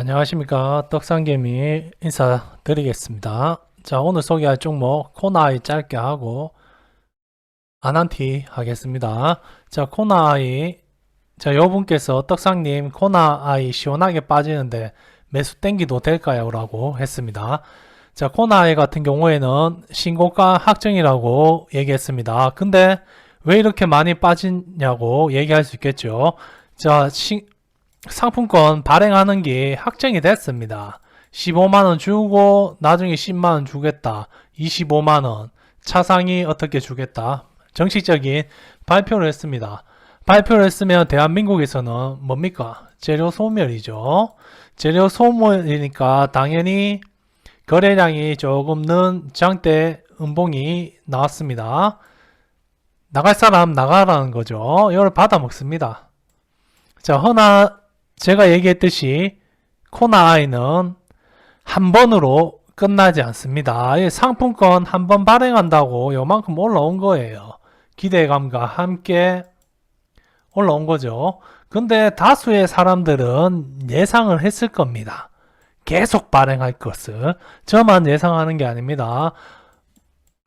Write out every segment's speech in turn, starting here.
안녕하십니까. 떡상개미 인사드리겠습니다. 자 오늘 소개할 종목 코나이 짧게 하고 아난티 하겠습니다. 자 코나이. 자 여분께서 떡상님 코나이 시원하게 빠지는데 매수 땡기도 될까요? 라고 했습니다. 자 코나이 같은 경우에는 신고가 확정이라고 얘기했습니다. 근데 왜 이렇게 많이 빠지냐고 얘기할 수 있겠죠? 자 신, 상품권 발행하는 게 확정이 됐습니다. 15만원 주고 나중에 10만원 주겠다. 25만원 차상이 어떻게 주겠다. 정식적인 발표를 했습니다. 발표를 했으면 대한민국에서는 뭡니까? 재료 소멸이죠. 재료 소멸이니까 당연히 거래량이 조금 는 장대 음봉이 나왔습니다. 나갈 사람 나가라는 거죠. 이걸 받아 먹습니다. 자, 허나 제가 얘기했듯이 코나아이는 한 번으로 끝나지 않습니다. 이 상품권 한 번 발행한다고 요만큼 올라온 거예요. 기대감과 함께 올라온 거죠. 근데 다수의 사람들은 예상을 했을 겁니다. 계속 발행할 것을. 저만 예상하는 게 아닙니다.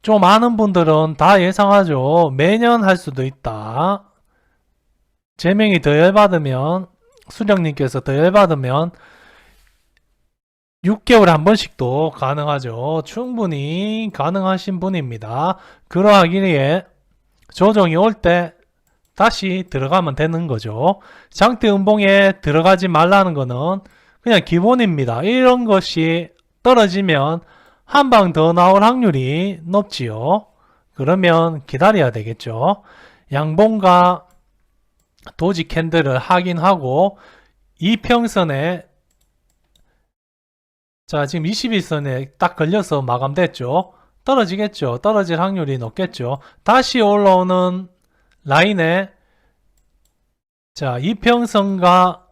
좀 아는 분들은 다 예상하죠. 매년 할 수도 있다. 제명이 더 열받으면 수령님께서 더 열받으면 6개월에 한 번씩도 가능하죠. 충분히 가능하신 분입니다. 그러하기에 조정이 올 때 다시 들어가면 되는 거죠. 장대 음봉에 들어가지 말라는 거는 그냥 기본입니다. 이런 것이 떨어지면 한 방 더 나올 확률이 높지요. 그러면 기다려야 되겠죠. 양봉과 도지 캔들을 확인하고 이평선에 자 지금 21선에 딱 걸려서 마감됐죠? 떨어지겠죠? 떨어질 확률이 높겠죠? 다시 올라오는 라인에 자 이평선과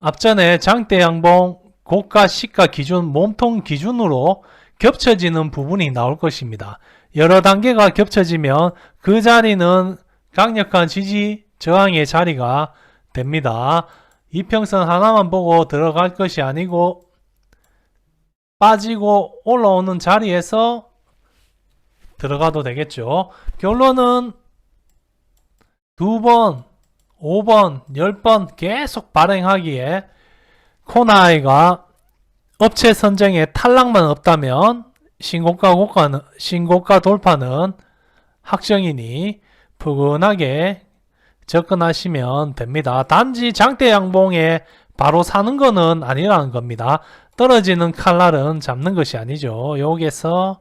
앞전에 장대 양봉 고가 시가 기준 몸통 기준으로 겹쳐지는 부분이 나올 것입니다. 여러 단계가 겹쳐지면 그 자리는 강력한 지지 저항의 자리가 됩니다. 이평선 하나만 보고 들어갈 것이 아니고 빠지고 올라오는 자리에서 들어가도 되겠죠. 결론은 두 번, 5번, 10번 계속 발행하기에 코나이가 업체 선정에 탈락만 없다면 신고가 고가는 신고가 돌파는 확정이니 푸근하게 접근하시면 됩니다. 단지 장대 양봉에 바로 사는 거는 아니라는 겁니다. 떨어지는 칼날은 잡는 것이 아니죠. 여기에서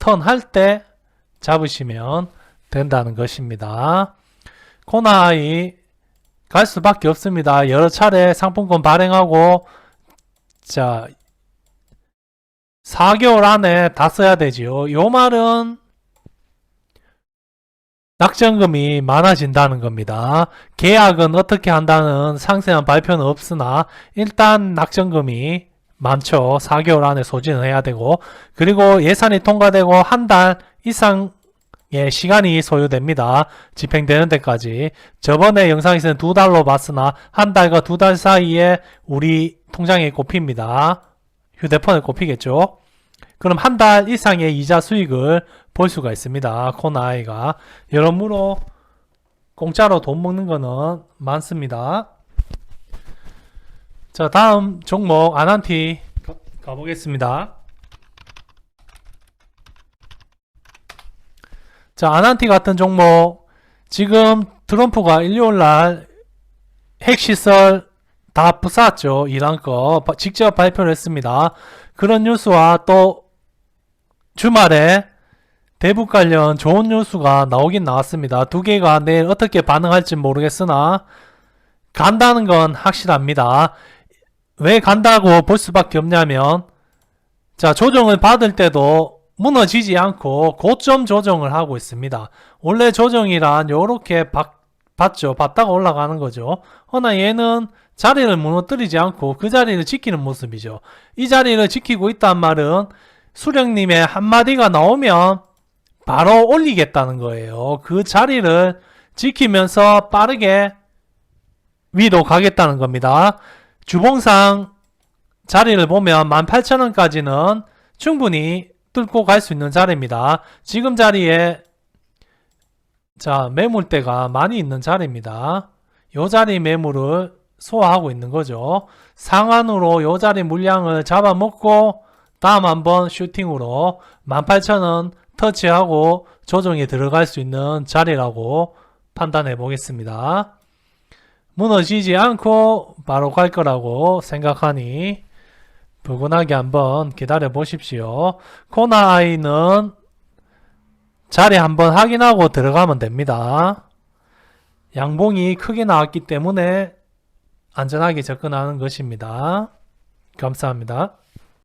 턴 할 때 잡으시면 된다는 것입니다. 코나이 갈 수밖에 없습니다. 여러 차례 상품권 발행하고 자 4개월 안에 다 써야 되지요. 요 말은 낙전금이 많아진다는 겁니다. 계약은 어떻게 한다는 상세한 발표는 없으나 일단 낙전금이 많죠. 4개월 안에 소진을 해야 되고 그리고 예산이 통과되고 한 달 이상의 시간이 소요됩니다. 집행되는 데까지. 저번에 영상에서는 두 달로 봤으나 한 달과 두 달 사이에 우리 통장에 꼽힙니다. 휴대폰에 꼽히겠죠. 그럼 한 달 이상의 이자 수익을 볼 수가 있습니다. 코나이가 여러모로 공짜로 돈 먹는 거는 많습니다. 자 다음 종목 아난티 가, 가보겠습니다. 자 아난티 같은 종목 지금 트럼프가 일요일날 핵시설 다 부쌌죠. 이란 거 직접 발표를 했습니다. 그런 뉴스와 또 주말에 대북 관련 좋은 뉴스가 나오긴 나왔습니다. 두 개가 내일 어떻게 반응할지 모르겠으나 간다는 건 확실합니다. 왜 간다고 볼 수밖에 없냐면 자 조정을 받을 때도 무너지지 않고 고점 조정을 하고 있습니다. 원래 조정이란 요렇게 받, 받죠. 받다가 올라가는 거죠. 허나 얘는 자리를 무너뜨리지 않고 그 자리를 지키는 모습이죠. 이 자리를 지키고 있단 말은 수령님의 한마디가 나오면 바로 올리겠다는 거예요. 그 자리를 지키면서 빠르게 위로 가겠다는 겁니다. 주봉상 자리를 보면 18,000원까지는 충분히 뚫고 갈 수 있는 자리입니다. 지금 자리에 자 매물대가 많이 있는 자리입니다. 요 자리 매물을 소화하고 있는 거죠. 상한으로 요 자리 물량을 잡아먹고 다음 한번 슈팅으로 18,000원 터치하고 조정에 들어갈 수 있는 자리라고 판단해 보겠습니다. 무너지지 않고 바로 갈 거라고 생각하니 부근하게 한번 기다려 보십시오. 코나 아이는 자리 한번 확인하고 들어가면 됩니다. 양봉이 크게 나왔기 때문에 안전하게 접근하는 것입니다. 감사합니다.